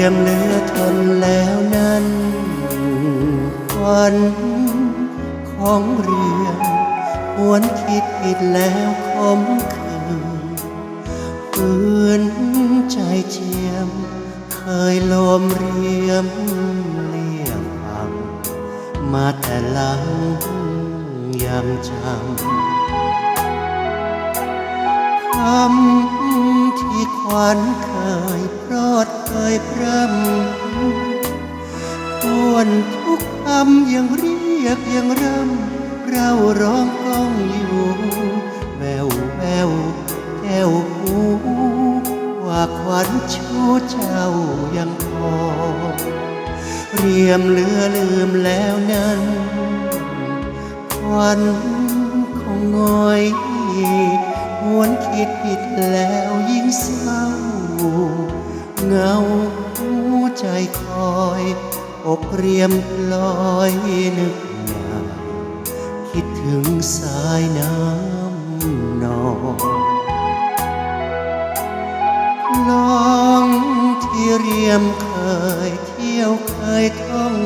รียมเหลือทนแล้วนั้นควันของเรียมหวนคิดผิดแล้วคมคืนฝืนใจเจียม เคยโลมเรียมเลี่ยมพังมาแต่หลังยังจำคำที่ขวัญเคยโปรด เคยพร่ำทวนทุกคำยังเรียกยังรำเราร้องก้องอยู่แววแววแก้วหูว่าขวัญชูเจ้ายังพอเรียมเลือลืมแล้วนั้นควันคงงอยหวนคิดผิดแล้วยิ่งเศร้า เงาหัวใจคอย อกเรียมลอยนึกอยาคิดถึงสายน้ำนองลองที่เรียมเคยเที่ยวเคยท่อง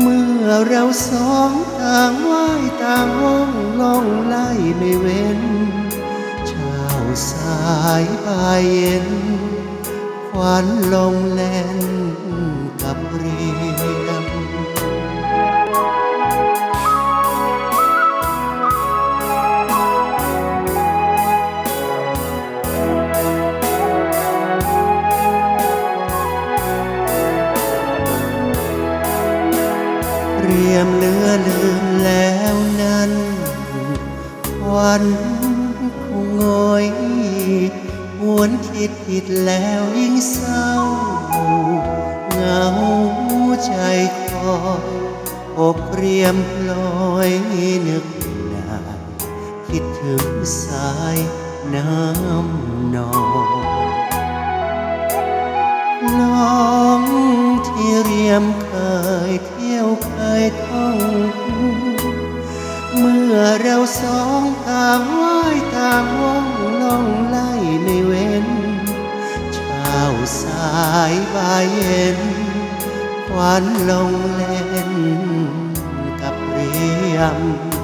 เมื่อเราสองต่างว่ายต่างห้องล่องไล่ไม่เว้น สายบ่ายเย็นควันลงแล่นกับเรียมเรียมเลือลืมแล้วนั้นควันคงงอย หวนคิดผิดแล้วยิ่งเศร้าเหงาใจคออกเรียมพลอยนึกนาคิดถึงสายน้ำนองลองที่เรียมค บ่ายเย็นค